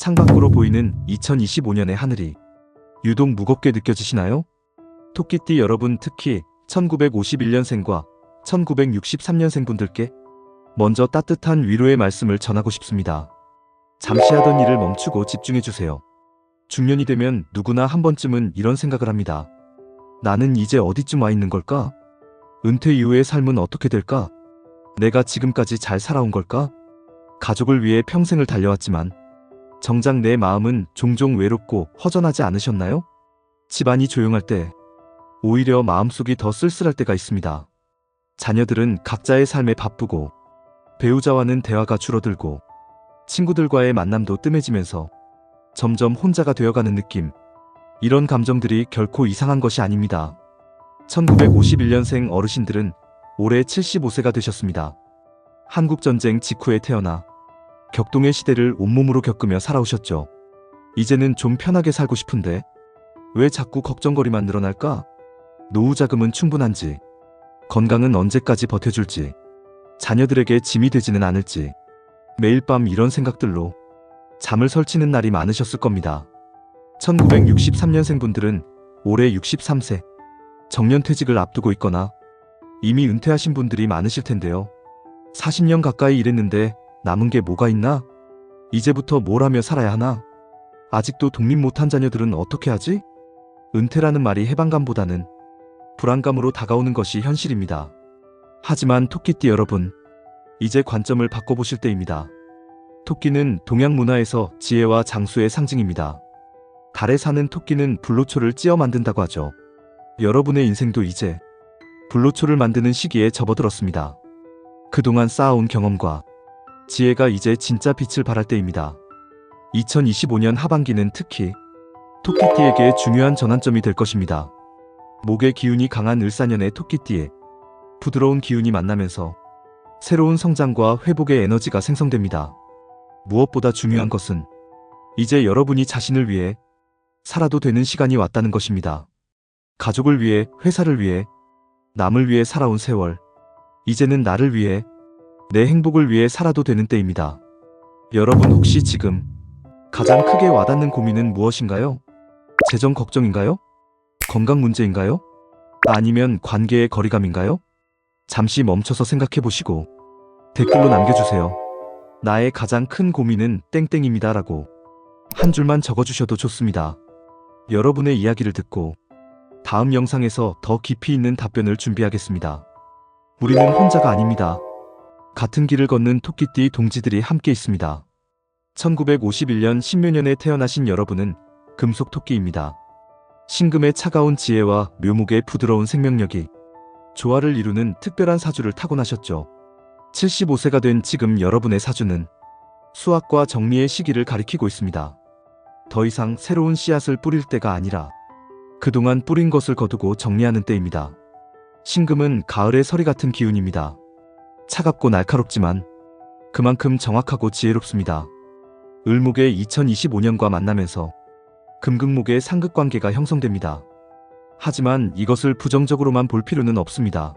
창밖으로 보이는 2025년의 하늘이 유독 무겁게 느껴지시나요? 토끼띠 여러분 특히 1951년생과 1963년생 분들께 먼저 따뜻한 위로의 말씀을 전하고 싶습니다. 잠시 하던 일을 멈추고 집중해 주세요. 중년이 되면 누구나 한 번쯤은 이런 생각을 합니다. 나는 이제 어디쯤 와 있는 걸까? 은퇴 이후의 삶은 어떻게 될까? 내가 지금까지 잘 살아온 걸까? 가족을 위해 평생을 달려왔지만 정작 내 마음은 종종 외롭고 허전하지 않으셨나요? 집안이 조용할 때 오히려 마음속이 더 쓸쓸할 때가 있습니다. 자녀들은 각자의 삶에 바쁘고 배우자와는 대화가 줄어들고 친구들과의 만남도 뜸해지면서 점점 혼자가 되어가는 느낌. 이런 감정들이 결코 이상한 것이 아닙니다. 1951년생 어르신들은 올해 75세가 되셨습니다. 한국전쟁 직후에 태어나 격동의 시대를 온몸으로 겪으며 살아오셨죠. 이제는 좀 편하게 살고 싶은데 왜 자꾸 걱정거리만 늘어날까? 노후 자금은 충분한지, 건강은 언제까지 버텨줄지, 자녀들에게 짐이 되지는 않을지, 매일 밤 이런 생각들로 잠을 설치는 날이 많으셨을 겁니다. 1963년생 분들은 올해 63세, 정년 퇴직을 앞두고 있거나 이미 은퇴하신 분들이 많으실 텐데요. 40년 가까이 일했는데 남은 게 뭐가 있나? 이제부터 뭘 하며 살아야 하나? 아직도 독립 못한 자녀들은 어떻게 하지? 은퇴라는 말이 해방감보다는 불안감으로 다가오는 것이 현실입니다. 하지만 토끼띠 여러분, 이제 관점을 바꿔보실 때입니다. 토끼는 동양 문화에서 지혜와 장수의 상징입니다. 달에 사는 토끼는 불로초를 찧어 만든다고 하죠. 여러분의 인생도 이제 불로초를 만드는 시기에 접어들었습니다. 그동안 쌓아온 경험과 지혜가 이제 진짜 빛을 발할 때입니다. 2025년 하반기는 특히 토끼띠에게 중요한 전환점이 될 것입니다. 목의 기운이 강한 을사년의 토끼띠에 부드러운 기운이 만나면서 새로운 성장과 회복의 에너지가 생성됩니다. 무엇보다 중요한 것은 이제 여러분이 자신을 위해 살아도 되는 시간이 왔다는 것입니다. 가족을 위해, 회사를 위해, 남을 위해 살아온 세월. 이제는 나를 위해, 내 행복을 위해 살아도 되는 때입니다. 여러분 혹시 지금 가장 크게 와닿는 고민은 무엇인가요? 재정 걱정인가요? 건강 문제인가요? 아니면 관계의 거리감인가요? 잠시 멈춰서 생각해 보시고 댓글로 남겨주세요. 나의 가장 큰 고민은 땡땡입니다 라고 한 줄만 적어주셔도 좋습니다. 여러분의 이야기를 듣고 다음 영상에서 더 깊이 있는 답변을 준비하겠습니다. 우리는 혼자가 아닙니다. 같은 길을 걷는 토끼띠 동지들이 함께 있습니다. 1951년 신묘년에 태어나신 여러분은 금속 토끼입니다. 신금의 차가운 지혜와 묘목의 부드러운 생명력이 조화를 이루는 특별한 사주를 타고나셨죠. 75세가 된 지금 여러분의 사주는 수학과 정리의 시기를 가리키고 있습니다. 더 이상 새로운 씨앗을 뿌릴 때가 아니라 그동안 뿌린 것을 거두고 정리하는 때입니다. 신금은 가을의 서리 같은 기운입니다. 차갑고 날카롭지만 그만큼 정확하고 지혜롭습니다. 을목의 2025년과 만나면서 금극목의 상극관계가 형성됩니다. 하지만 이것을 부정적으로만 볼 필요는 없습니다.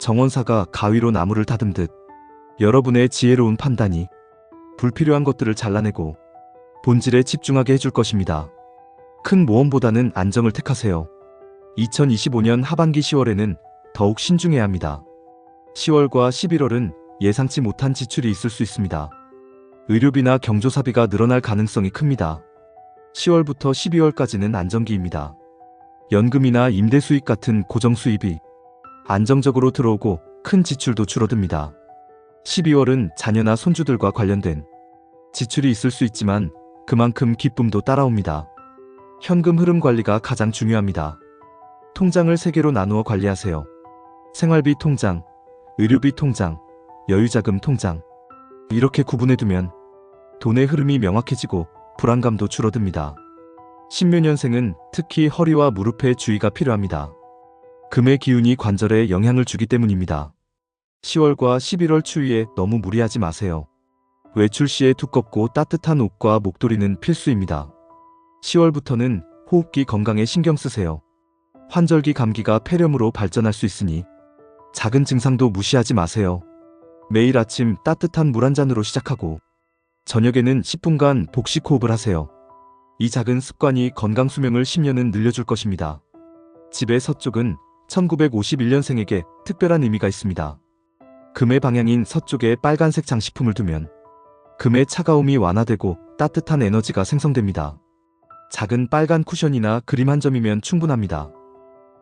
정원사가 가위로 나무를 다듬듯 여러분의 지혜로운 판단이 불필요한 것들을 잘라내고 본질에 집중하게 해줄 것입니다. 큰 모험보다는 안정을 택하세요. 2025년 하반기 10월에는 더욱 신중해야 합니다. 10월과 11월은 예상치 못한 지출이 있을 수 있습니다. 의료비나 경조사비가 늘어날 가능성이 큽니다. 10월부터 12월까지는 안정기입니다. 연금이나 임대 수익 같은 고정 수입이 안정적으로 들어오고 큰 지출도 줄어듭니다. 12월은 자녀나 손주들과 관련된 지출이 있을 수 있지만 그만큼 기쁨도 따라옵니다. 현금 흐름 관리가 가장 중요합니다. 통장을 3개로 나누어 관리하세요. 생활비 통장, 의료비 통장, 여유자금 통장. 이렇게 구분해두면 돈의 흐름이 명확해지고 불안감도 줄어듭니다. 신묘년생은 특히 허리와 무릎에 주의가 필요합니다. 금의 기운이 관절에 영향을 주기 때문입니다. 10월과 11월 추위에 너무 무리하지 마세요. 외출 시에 두껍고 따뜻한 옷과 목도리는 필수입니다. 10월부터는 호흡기 건강에 신경 쓰세요. 환절기 감기가 폐렴으로 발전할 수 있으니 작은 증상도 무시하지 마세요. 매일 아침 따뜻한 물 한 잔으로 시작하고 저녁에는 10분간 복식 호흡을 하세요. 이 작은 습관이 건강 수명을 10년은 늘려줄 것입니다. 집의 서쪽은 1951년생에게 특별한 의미가 있습니다. 금의 방향인 서쪽에 빨간색 장식품을 두면 금의 차가움이 완화되고 따뜻한 에너지가 생성됩니다. 작은 빨간 쿠션이나 그림 한 점이면 충분합니다.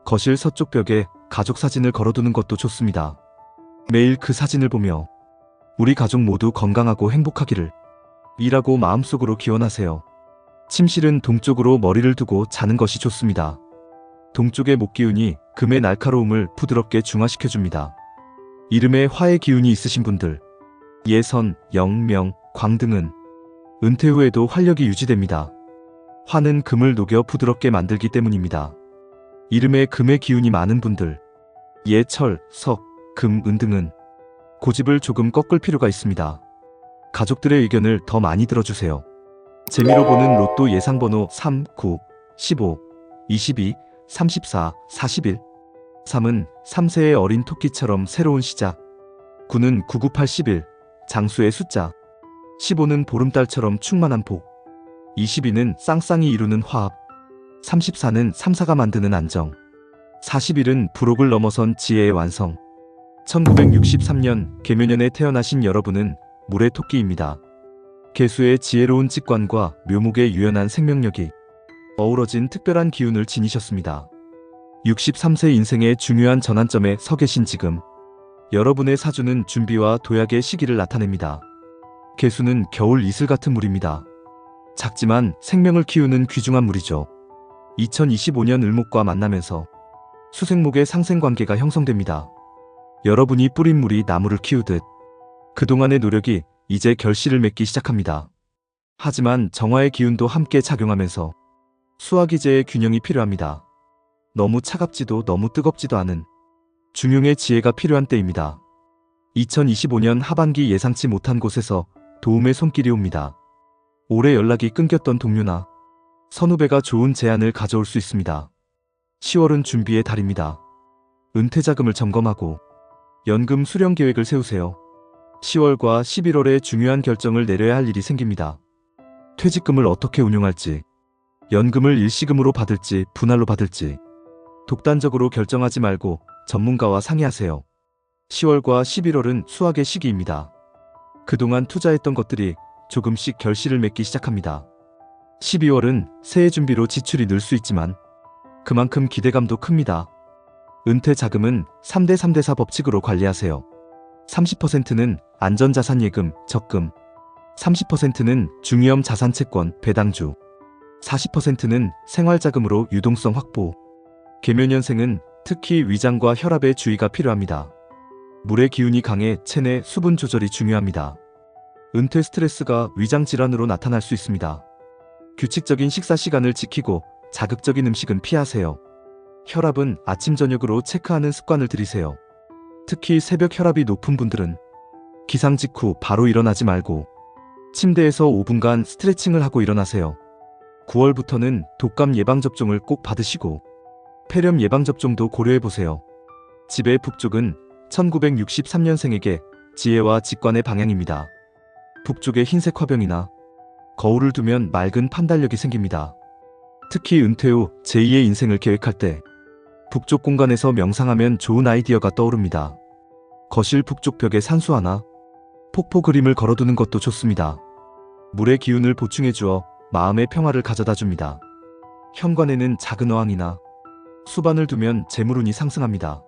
거실 서쪽 벽에 가족 사진을 걸어두는 것도 좋습니다. 매일 그 사진을 보며 우리 가족 모두 건강하고 행복하기를 이라고 마음속으로 기원하세요. 침실은 동쪽으로 머리를 두고 자는 것이 좋습니다. 동쪽의 목기운이 금의 날카로움을 부드럽게 중화시켜줍니다. 이름에 화의 기운이 있으신 분들, 예선, 영명, 광등은 은퇴 후에도 활력이 유지됩니다. 화는 금을 녹여 부드럽게 만들기 때문입니다. 이름에 금의 기운이 많은 분들, 예철, 석, 금, 은 등은 고집을 조금 꺾을 필요가 있습니다. 가족들의 의견을 더 많이 들어주세요. 재미로 보는 로또 예상 번호 3, 9, 15, 22, 34, 41. 3은 3세의 어린 토끼처럼 새로운 시작. 9는 9981, 장수의 숫자. 15는 보름달처럼 충만한 복. 22는 쌍쌍이 이루는 화합. 34는 3사가 만드는 안정. 41은 부록을 넘어선 지혜의 완성. 1963년 개묘년에 태어나신 여러분은 물의 토끼입니다. 개수의 지혜로운 직관과 묘목의 유연한 생명력이 어우러진 특별한 기운을 지니셨습니다. 63세 인생의 중요한 전환점에 서 계신 지금 여러분의 사주는 준비와 도약의 시기를 나타냅니다. 개수는 겨울 이슬 같은 물입니다. 작지만 생명을 키우는 귀중한 물이죠. 2025년 을목과 만나면서 수생목의 상생 관계가 형성됩니다. 여러분이 뿌린 물이 나무를 키우듯 그동안의 노력이 이제 결실을 맺기 시작합니다. 하지만 정화의 기운도 함께 작용하면서 수화기제의 균형이 필요합니다. 너무 차갑지도 너무 뜨겁지도 않은 중용의 지혜가 필요한 때입니다. 2025년 하반기 예상치 못한 곳에서 도움의 손길이 옵니다. 올해 연락이 끊겼던 동료나 선후배가 좋은 제안을 가져올 수 있습니다. 10월은 준비의 달입니다. 은퇴 자금을 점검하고 연금 수령 계획을 세우세요. 10월과 11월에 중요한 결정을 내려야 할 일이 생깁니다. 퇴직금을 어떻게 운용할지, 연금을 일시금으로 받을지 분할로 받을지 독단적으로 결정하지 말고 전문가와 상의하세요. 10월과 11월은 수학의 시기입니다. 그동안 투자했던 것들이 조금씩 결실을 맺기 시작합니다. 12월은 새해 준비로 지출이 늘 수 있지만 그만큼 기대감도 큽니다. 은퇴 자금은 3대 3대 4 법칙으로 관리하세요. 30%는 안전자산 예금, 적금, 30%는 중위험 자산 채권, 배당주, 40%는 생활자금으로 유동성 확보. 계묘년생은 특히 위장과 혈압에 주의가 필요합니다. 물의 기운이 강해 체내 수분 조절이 중요합니다. 은퇴 스트레스가 위장 질환으로 나타날 수 있습니다. 규칙적인 식사 시간을 지키고 자극적인 음식은 피하세요. 혈압은 아침 저녁으로 체크하는 습관을 들이세요. 특히 새벽 혈압이 높은 분들은 기상 직후 바로 일어나지 말고 침대에서 5분간 스트레칭을 하고 일어나세요. 9월부터는 독감 예방접종을 꼭 받으시고 폐렴 예방접종도 고려해보세요. 집의 북쪽은 1963년생에게 지혜와 직관의 방향입니다. 북쪽에 흰색 화병이나 거울을 두면 맑은 판단력이 생깁니다. 특히 은퇴 후 제2의 인생을 계획할 때 북쪽 공간에서 명상하면 좋은 아이디어가 떠오릅니다. 거실 북쪽 벽에 산수 하나, 폭포 그림을 걸어두는 것도 좋습니다. 물의 기운을 보충해 주어 마음의 평화를 가져다 줍니다. 현관에는 작은 어항이나 수반을 두면 재물운이 상승합니다.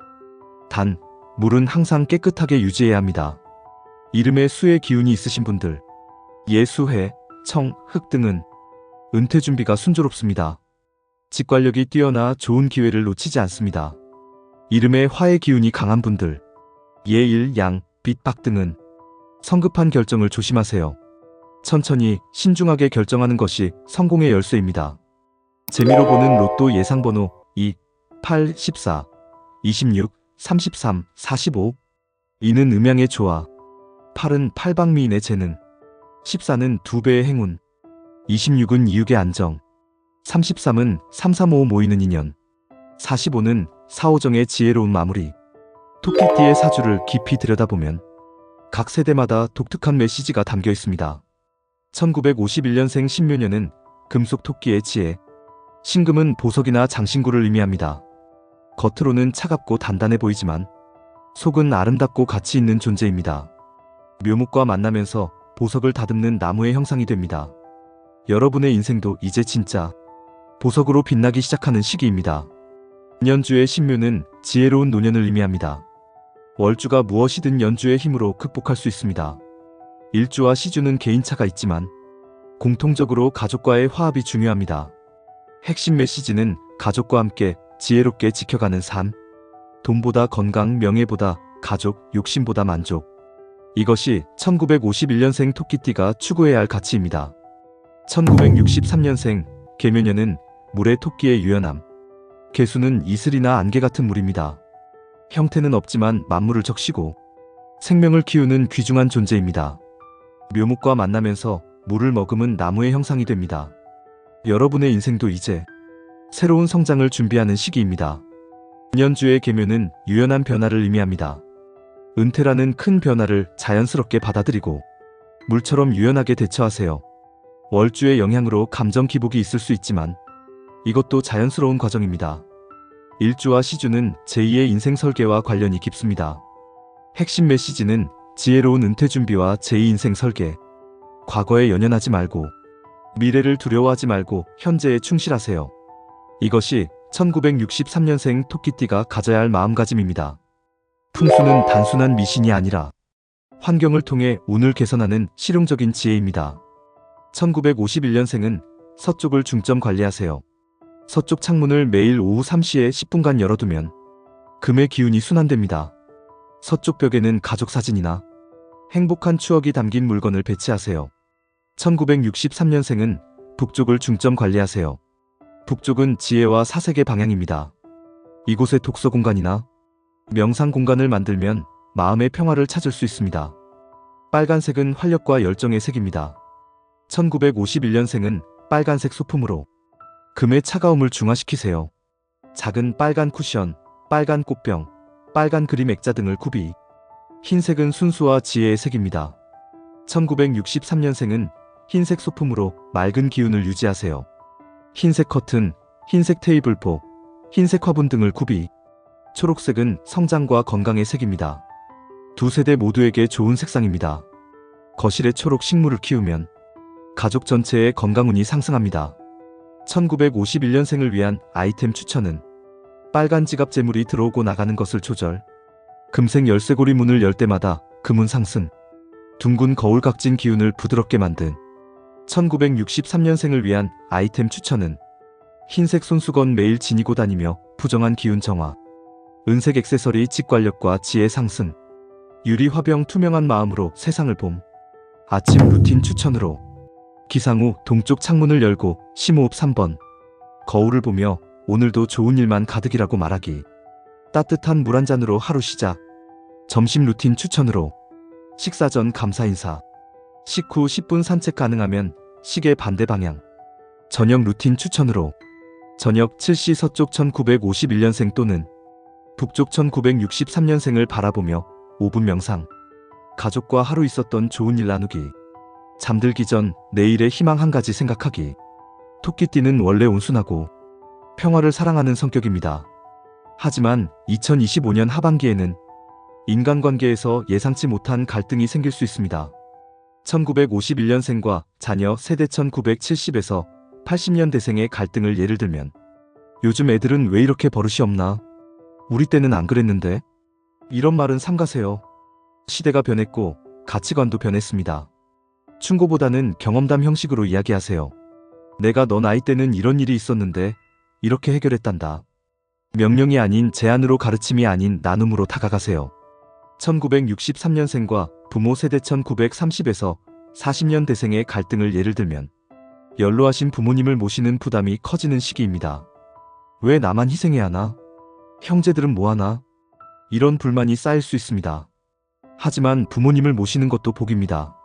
단, 물은 항상 깨끗하게 유지해야 합니다. 이름에 수의 기운이 있으신 분들, 예수해, 청, 흑 등은 은퇴 준비가 순조롭습니다. 직관력이 뛰어나 좋은 기회를 놓치지 않습니다. 이름에 화의 기운이 강한 분들, 예일, 양, 빛박 등은 성급한 결정을 조심하세요. 천천히 신중하게 결정하는 것이 성공의 열쇠입니다. 재미로 보는 로또 예상 번호 2, 8, 14, 26, 33, 45. 2는 음양의 조화. 8은 팔방미인의 재능. 14는 두 배의 행운. 26은 이육의 안정. 33은 335 모이는 인연. 45는 사오정의 지혜로운 마무리. 토끼띠의 사주를 깊이 들여다보면 각 세대마다 독특한 메시지가 담겨 있습니다. 1951년생 신묘년은 금속 토끼의 지혜. 신금은 보석이나 장신구를 의미합니다. 겉으로는 차갑고 단단해 보이지만 속은 아름답고 가치 있는 존재입니다. 묘목과 만나면서 보석을 다듬는 나무의 형상이 됩니다. 여러분의 인생도 이제 진짜 보석으로 빛나기 시작하는 시기입니다. 연주의 신묘는 지혜로운 노년을 의미합니다. 월주가 무엇이든 연주의 힘으로 극복할 수 있습니다. 일주와 시주는 개인차가 있지만 공통적으로 가족과의 화합이 중요합니다. 핵심 메시지는 가족과 함께 지혜롭게 지켜가는 삶. 돈보다 건강, 명예보다 가족, 욕심보다 만족. 이것이 1951년생 토끼띠가 추구해야 할 가치입니다. 1963년생 개묘년은 물의 토끼의 유연함. 개수는 이슬이나 안개 같은 물입니다. 형태는 없지만 만물을 적시고 생명을 키우는 귀중한 존재입니다. 묘목과 만나면서 물을 머금은 나무의 형상이 됩니다. 여러분의 인생도 이제 새로운 성장을 준비하는 시기입니다. 년주의 계묘는 유연한 변화를 의미합니다. 은퇴라는 큰 변화를 자연스럽게 받아들이고 물처럼 유연하게 대처하세요. 월주의 영향으로 감정 기복이 있을 수 있지만 이것도 자연스러운 과정입니다. 일주와 시주는 제2의 인생 설계와 관련이 깊습니다. 핵심 메시지는 지혜로운 은퇴 준비와 제2 인생 설계. 과거에 연연하지 말고 미래를 두려워하지 말고 현재에 충실하세요. 이것이 1963년생 토끼띠가 가져야 할 마음가짐입니다. 풍수는 단순한 미신이 아니라 환경을 통해 운을 개선하는 실용적인 지혜입니다. 1951년생은 서쪽을 중점 관리하세요. 서쪽 창문을 매일 오후 3시에 10분간 열어두면 금의 기운이 순환됩니다. 서쪽 벽에는 가족 사진이나 행복한 추억이 담긴 물건을 배치하세요. 1963년생은 북쪽을 중점 관리하세요. 북쪽은 지혜와 사색의 방향입니다. 이곳에 독서 공간이나 명상 공간을 만들면 마음의 평화를 찾을 수 있습니다. 빨간색은 활력과 열정의 색입니다. 1951년생은 빨간색 소품으로 금의 차가움을 중화시키세요. 작은 빨간 쿠션, 빨간 꽃병, 빨간 그림 액자 등을 구비. 흰색은 순수와 지혜의 색입니다. 1963년생은 흰색 소품으로 맑은 기운을 유지하세요. 흰색 커튼, 흰색 테이블포, 흰색 화분 등을 구비. 초록색은 성장과 건강의 색입니다. 두 세대 모두에게 좋은 색상입니다. 거실에 초록 식물을 키우면 가족 전체의 건강운이 상승합니다. 1951년생을 위한 아이템 추천은 빨간 지갑 재물이 들어오고 나가는 것을 조절. 금색 열쇠고리 문을 열 때마다 금운 상승. 둥근 거울 각진 기운을 부드럽게 만든 1963년생을 위한 아이템 추천은 흰색 손수건 매일 지니고 다니며 부정한 기운 정화. 은색 액세서리 직관력과 지혜 상승. 유리 화병 투명한 마음으로 세상을 봄. 아침 루틴 추천으로 기상 후 동쪽 창문을 열고 심호흡 3번. 거울을 보며 오늘도 좋은 일만 가득이라고 말하기. 따뜻한 물 한 잔으로 하루 시작. 점심 루틴 추천으로 식사 전 감사 인사. 식후 10분 산책 가능하면 시계 반대 방향. 저녁 루틴 추천으로 저녁 7시 서쪽 1951년생 또는 북쪽 1963년생을 바라보며 5분 명상. 가족과 하루 있었던 좋은 일 나누기. 잠들기 전 내일의 희망 한 가지 생각하기. 토끼띠는 원래 온순하고 평화를 사랑하는 성격입니다. 하지만 2025년 하반기에는 인간관계에서 예상치 못한 갈등이 생길 수 있습니다. 1951년생과 자녀 세대 1970에서 80년대생의 갈등을 예를 들면 요즘 애들은 왜 이렇게 버릇이 없나? 우리 때는 안 그랬는데? 이런 말은 삼가세요. 시대가 변했고 가치관도 변했습니다. 충고보다는 경험담 형식으로 이야기하세요. 내가 너 나이 때는 이런 일이 있었는데 이렇게 해결했단다. 명령이 아닌 제안으로 가르침이 아닌 나눔으로 다가가세요. 1963년생과 부모 세대 1930에서 40년대생의 갈등을 예를 들면 연로하신 부모님을 모시는 부담이 커지는 시기입니다. 왜 나만 희생해야 하나? 형제들은 뭐하나? 이런 불만이 쌓일 수 있습니다. 하지만 부모님을 모시는 것도 복입니다.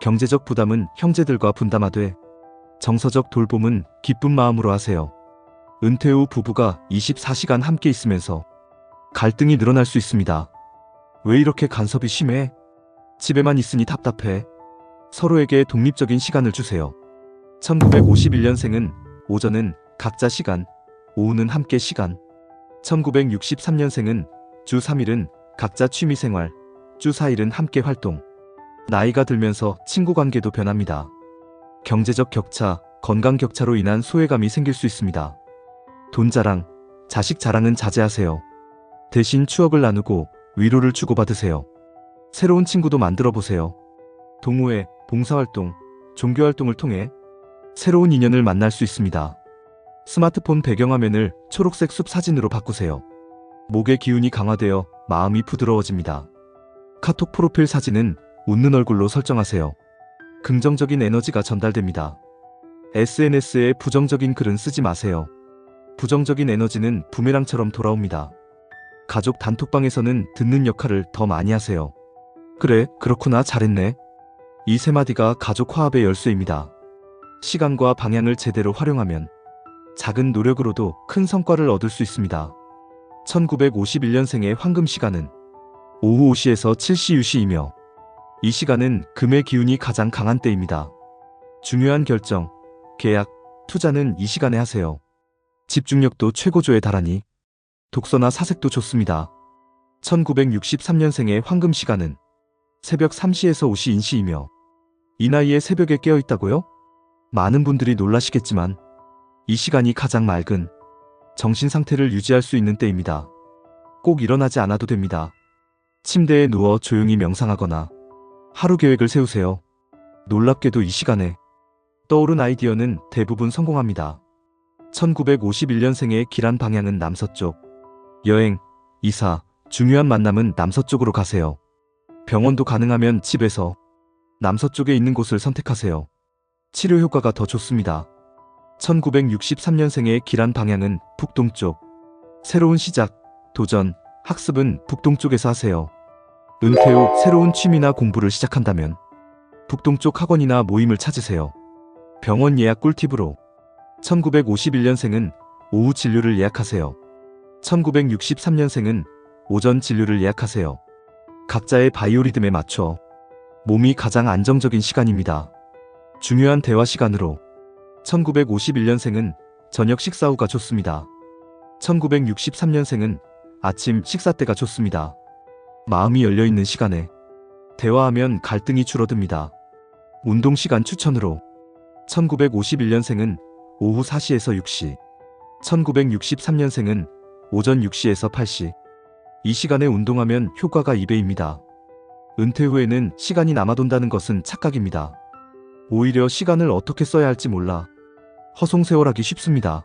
경제적 부담은 형제들과 분담하되 정서적 돌봄은 기쁜 마음으로 하세요. 은퇴 후 부부가 24시간 함께 있으면서 갈등이 늘어날 수 있습니다. 왜 이렇게 간섭이 심해? 집에만 있으니 답답해. 서로에게 독립적인 시간을 주세요. 1951년생은 오전은 각자 시간, 오후는 함께 시간. 1963년생은 주 3일은 각자 취미 생활, 주 4일은 함께 활동. 나이가 들면서 친구 관계도 변합니다. 경제적 격차, 건강 격차로 인한 소외감이 생길 수 있습니다. 돈 자랑, 자식 자랑은 자제하세요. 대신 추억을 나누고 위로를 주고받으세요. 새로운 친구도 만들어 보세요. 동호회, 봉사활동, 종교활동을 통해 새로운 인연을 만날 수 있습니다. 스마트폰 배경화면을 초록색 숲 사진으로 바꾸세요. 목의 기운이 강화되어 마음이 부드러워집니다. 카톡 프로필 사진은 웃는 얼굴로 설정하세요. 긍정적인 에너지가 전달됩니다. SNS에 부정적인 글은 쓰지 마세요. 부정적인 에너지는 부메랑처럼 돌아옵니다. 가족 단톡방에서는 듣는 역할을 더 많이 하세요. 그래, 그렇구나, 잘했네. 이 세 마디가 가족 화합의 열쇠입니다. 시간과 방향을 제대로 활용하면 작은 노력으로도 큰 성과를 얻을 수 있습니다. 1951년생의 황금 시간은 오후 5시에서 7시 유시이며 이 시간은 금의 기운이 가장 강한 때입니다. 중요한 결정, 계약, 투자는 이 시간에 하세요. 집중력도 최고조에 달하니 독서나 사색도 좋습니다. 1963년생의 황금 시간은 새벽 3시에서 5시 인시이며 이 나이에 새벽에 깨어 있다고요? 많은 분들이 놀라시겠지만 이 시간이 가장 맑은 정신 상태를 유지할 수 있는 때입니다. 꼭 일어나지 않아도 됩니다. 침대에 누워 조용히 명상하거나 하루 계획을 세우세요. 놀랍게도 이 시간에 떠오른 아이디어는 대부분 성공합니다. 1951년생의 길한 방향은 남서쪽. 여행, 이사, 중요한 만남은 남서쪽으로 가세요. 병원도 가능하면 집에서 남서쪽에 있는 곳을 선택하세요. 치료 효과가 더 좋습니다. 1963년생의 길한 방향은 북동쪽. 새로운 시작, 도전, 학습은 북동쪽에서 하세요. 은퇴 후 새로운 취미나 공부를 시작한다면 북동쪽 학원이나 모임을 찾으세요. 병원 예약 꿀팁으로 1951년생은 오후 진료를 예약하세요. 1963년생은 오전 진료를 예약하세요. 각자의 바이오리듬에 맞춰 몸이 가장 안정적인 시간입니다. 중요한 대화 시간으로 1951년생은 저녁 식사 후가 좋습니다. 1963년생은 아침 식사 때가 좋습니다. 마음이 열려있는 시간에 대화하면 갈등이 줄어듭니다. 운동 시간 추천으로 1951년생은 오후 4시에서 6시, 1963년생은 오전 6시에서 8시. 이 시간에 운동하면 효과가 2배입니다. 은퇴 후에는 시간이 남아돈다는 것은 착각입니다. 오히려 시간을 어떻게 써야 할지 몰라 허송세월하기 쉽습니다.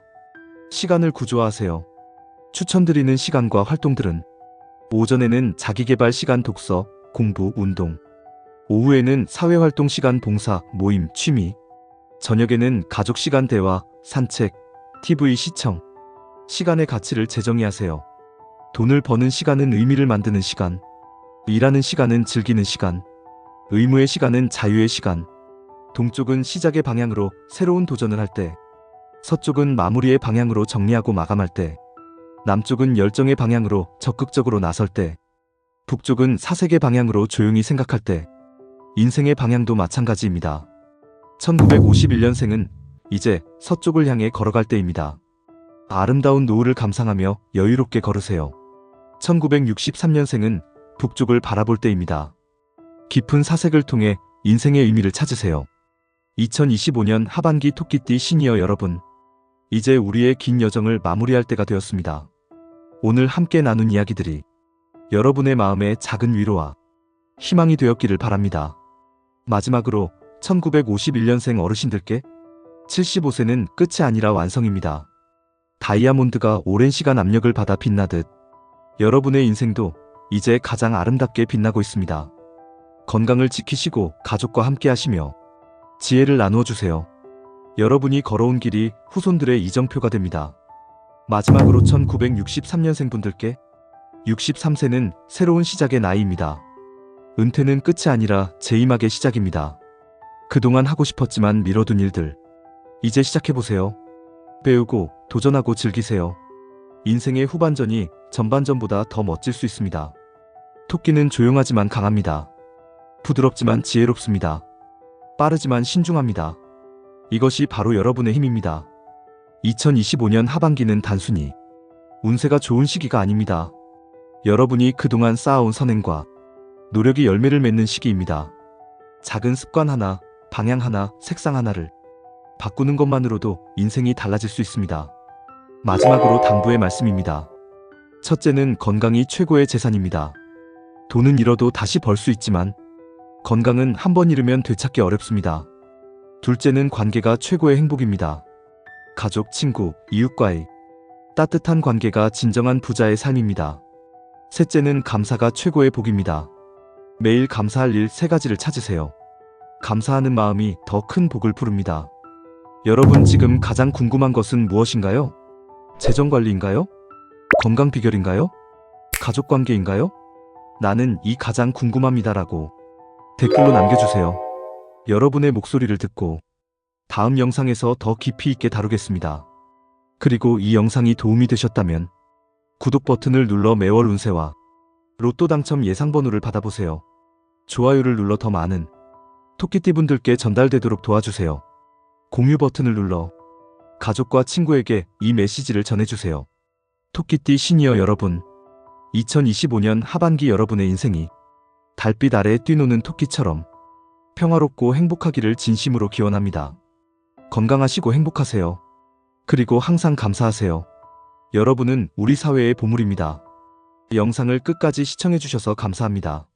시간을 구조화하세요. 추천드리는 시간과 활동들은 오전에는 자기개발 시간 독서, 공부, 운동. 오후에는 사회활동 시간 봉사, 모임, 취미. 저녁에는 가족 시간 대화, 산책, TV 시청. 시간의 가치를 재정의하세요. 돈을 버는 시간은 의미를 만드는 시간. 일하는 시간은 즐기는 시간. 의무의 시간은 자유의 시간. 동쪽은 시작의 방향으로 새로운 도전을 할 때, 서쪽은 마무리의 방향으로 정리하고 마감할 때, 남쪽은 열정의 방향으로 적극적으로 나설 때, 북쪽은 사색의 방향으로 조용히 생각할 때, 인생의 방향도 마찬가지입니다. 1951년생은 이제 서쪽을 향해 걸어갈 때입니다. 아름다운 노을을 감상하며 여유롭게 걸으세요. 1963년생은 북쪽을 바라볼 때입니다. 깊은 사색을 통해 인생의 의미를 찾으세요. 2025년 하반기 토끼띠 시니어 여러분, 이제 우리의 긴 여정을 마무리할 때가 되었습니다. 오늘 함께 나눈 이야기들이 여러분의 마음에 작은 위로와 희망이 되었기를 바랍니다. 마지막으로 1951년생 어르신들께 75세는 끝이 아니라 완성입니다. 다이아몬드가 오랜 시간 압력을 받아 빛나듯 여러분의 인생도 이제 가장 아름답게 빛나고 있습니다. 건강을 지키시고 가족과 함께 하시며 지혜를 나누어 주세요. 여러분이 걸어온 길이 후손들의 이정표가 됩니다. 마지막으로 1963년생 분들께 63세는 새로운 시작의 나이입니다. 은퇴는 끝이 아니라 재임하게 시작입니다. 그동안 하고 싶었지만 미뤄둔 일들. 이제 시작해보세요. 배우고 도전하고 즐기세요. 인생의 후반전이 전반전보다 더 멋질 수 있습니다. 토끼는 조용하지만 강합니다. 부드럽지만 지혜롭습니다. 빠르지만 신중합니다. 이것이 바로 여러분의 힘입니다. 2025년 하반기는 단순히 운세가 좋은 시기가 아닙니다. 여러분이 그동안 쌓아온 선행과 노력이 열매를 맺는 시기입니다. 작은 습관 하나, 방향 하나, 색상 하나를 바꾸는 것만으로도 인생이 달라질 수 있습니다. 마지막으로 당부의 말씀입니다. 첫째는 건강이 최고의 재산입니다. 돈은 잃어도 다시 벌 수 있지만 건강은 한 번 잃으면 되찾기 어렵습니다. 둘째는 관계가 최고의 행복입니다. 가족, 친구, 이웃과의 따뜻한 관계가 진정한 부자의 삶입니다. 셋째는 감사가 최고의 복입니다. 매일 감사할 일 세 가지를 찾으세요. 감사하는 마음이 더 큰 복을 부릅니다. 여러분 지금 가장 궁금한 것은 무엇인가요? 재정 관리인가요? 건강 비결인가요? 가족 관계인가요? 나는 이 가장 궁금합니다라고 댓글로 남겨주세요. 여러분의 목소리를 듣고 다음 영상에서 더 깊이 있게 다루겠습니다. 그리고 이 영상이 도움이 되셨다면 구독 버튼을 눌러 매월 운세와 로또 당첨 예상 번호를 받아보세요. 좋아요를 눌러 더 많은 토끼띠 분들께 전달되도록 도와주세요. 공유 버튼을 눌러 가족과 친구에게 이 메시지를 전해주세요. 토끼띠 시니어 여러분, 2025년 하반기 여러분의 인생이 달빛 아래 뛰노는 토끼처럼 평화롭고 행복하기를 진심으로 기원합니다. 건강하시고 행복하세요. 그리고 항상 감사하세요. 여러분은 우리 사회의 보물입니다. 영상을 끝까지 시청해주셔서 감사합니다.